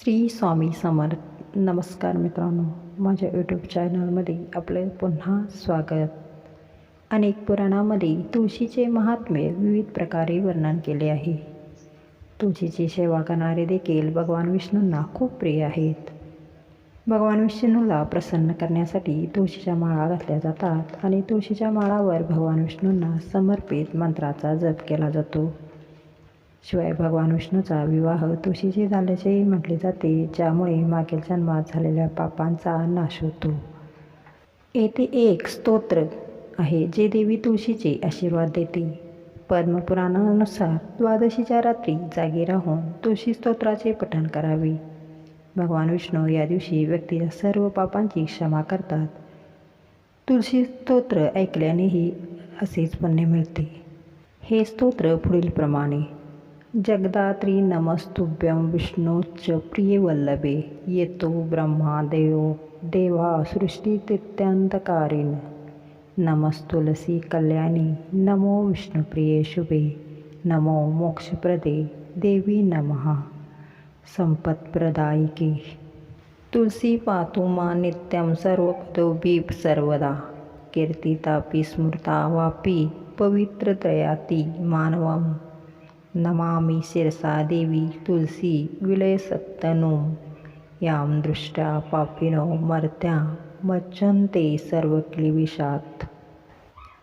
श्री स्वामी समर्थ नमस्कार मित्रांनो. माझ्या यूट्यूब चॅनलमध्ये आपले पुन्हा स्वागत. अनेक पुराणामध्ये तुळशीचे महात्म्य विविध प्रकारे वर्णन केले आहे. तुळशीची सेवा करणारे देखील भगवान विष्णूंना खूप प्रिय आहेत. भगवान विष्णूला प्रसन्न करण्यासाठी तुळशीच्या माळा घातल्या जातात आणि तुळशीच्या माळावर भगवान विष्णूंना समर्पित मंत्राचा जप केला जातो. शिवाय भगवान विष्णूचा विवाह तुळशीशी झाल्याचेही म्हटले जाते ज्यामुळे मागील जन्मात झालेल्या पापांचा नाश होतो. येथे एक स्तोत्र आहे जे देवी तुळशीचे आशीर्वाद देते. पद्मपुराणानुसार द्वादशीच्या रात्री जागी राहून तुळशी स्तोत्राचे पठण करावे. भगवान विष्णू या दिवशी व्यक्तीच्या सर्व पापांची क्षमा करतात. तुळशी स्तोत्र ऐकल्यानेही असेच पुण्य मिळते. हे स्तोत्र पुढीलप्रमाणे. जगदात्री नमस्तुभ्यं विष्णोच्च प्रियवल्लभे। येतो ब्रह्मादेव देवा देवा सृष्टीतित्यंतकारिण नमस्तुलसी कल्याणी नमो विष्णुप्रिये शुभे। नमो मोक्षप्रदे देवी नमः। संपत्प्रदायिके। तुलसी पातु मा नित्यं सर्वपदोभी सर्वदा। कीर्तितापि स्मृता वापि पवित्रतयाति मानवं नमामि शिरसा देवी तुलसी विलयसत्तनो। यां दृष्ट्या पापिनो मर्त्या मज्जन्ते सर्वक्लिविषात्।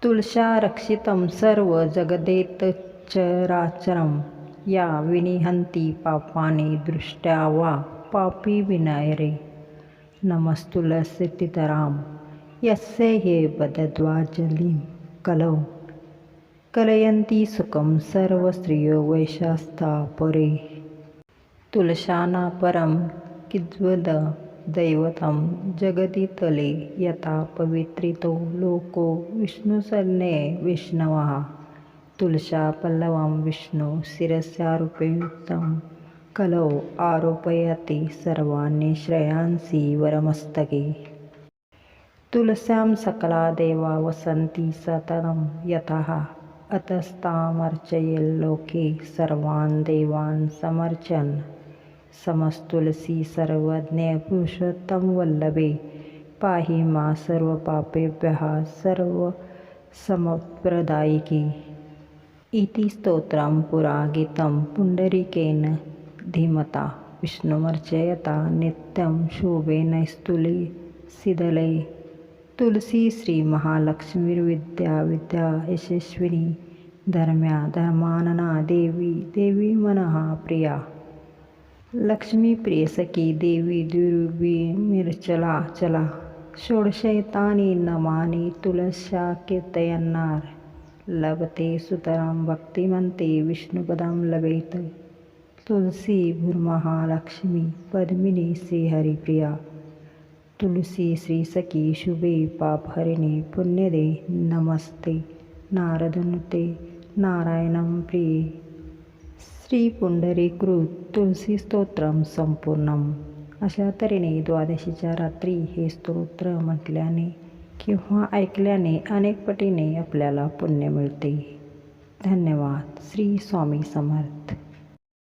तुलशा रक्षितं सर्व जगदेतचराचरं या विनिहन्ति पापानि दृष्ट्या वा पापी विनयरे। नमस्तुलसितितरां यस्य हे बदद्वाजलिं कलौ। कलयन्ती सुखं सर्वस्त्रियो वैशास्ता परे तुलशाना परं किद्वद दैवतं जगदितले यथा पवित्रितो लोको विष्णुसन्ने विष्णवः। तुलशा पल्लवं विष्णु शिरस्यारूपयुक्तं कलौ आरोपयति सर्वाणि श्रेयांसि वरमस्तके। तुलस्यां सकला देवा वसन्ति सततं यतः अतस्तामर्चयेल्लोके सर्वान् देवान् समर्चन्। समस्तुलसी सर्वज्ञ पुरुषोत्तम वल्लभे पाहि मा सर्वपापेभ्यः सर्वसमप्रदायिकी इति स्तोत्रं पुरा गीतं पुण्डरीकेन धीमता विष्णुमर्चयता नित्यं शुभेनस्तुले सिदले। तुलसी श्री महालक्ष्मी विद्या यशस्विनी धर्म्या धर्मानना देवी देवी मनः प्रिया। लक्ष्मी प्रियसखी देवी दुर्विमिर्चला चला। षोडशैतानि नमानि तुलस्या कीर्तयन्नार लभते सुतरां भक्तिमन्ते विष्णुपदं लभेत। तुलसी भूर्महालक्ष्मी पद्मिनी श्रीहरिप्रिया। तुलसी श्री सखी शुभे पापहरिणे पुण्यदे नमस्ते. नारदनुते नारायणं प्रिये. श्रीपुंडरीकृत तुलसी स्तोत्रम संपूर्ण. अशा तऱ्हेने द्वादशीच्या रात्री हे स्तोत्र म्हटल्याने किंवा ऐकल्याने अनेक पटीने आपल्याला पुण्य मिळते. धन्यवाद. श्री स्वामी समर्थ.